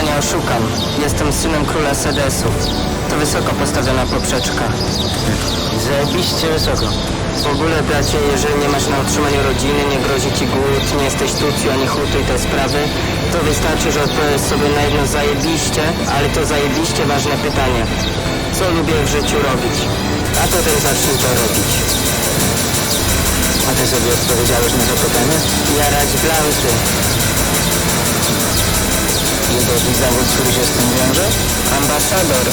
nie oszukam. Jestem synem króla Sedesów. To wysoko postawiona poprzeczka. Zajebiście wysoko. W ogóle, bracie, jeżeli nie masz na utrzymaniu rodziny, nie grozi ci głód, nie jesteś tucju ani hutu i te sprawy, to wystarczy, że odpowiesz sobie na jedno zajebiście, ale to zajebiście ważne pytanie. Co lubię w życiu robić? A potem zacznij to robić. A ty sobie odpowiedziałeś na to pytanie? Jarać blanty. Jest jakiś zawód, który się z tym wiąże? Ambasador.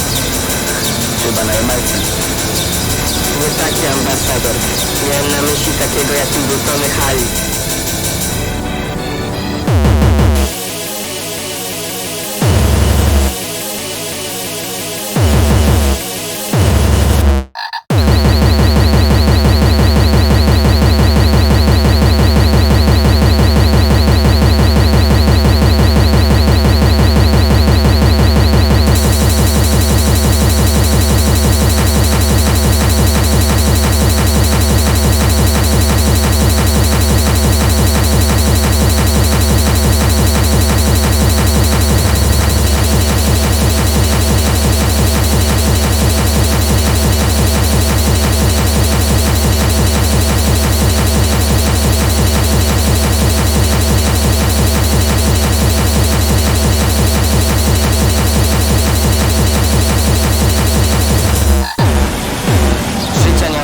Chyba na Jamajce. Nie taki ambasador. Miałem na myśli takiego, jakim był Tony Hali.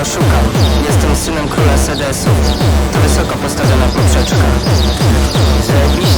oszukam Jestem synem króla Sedesu To wysoko postawiona poprzeczka. Zajebiście.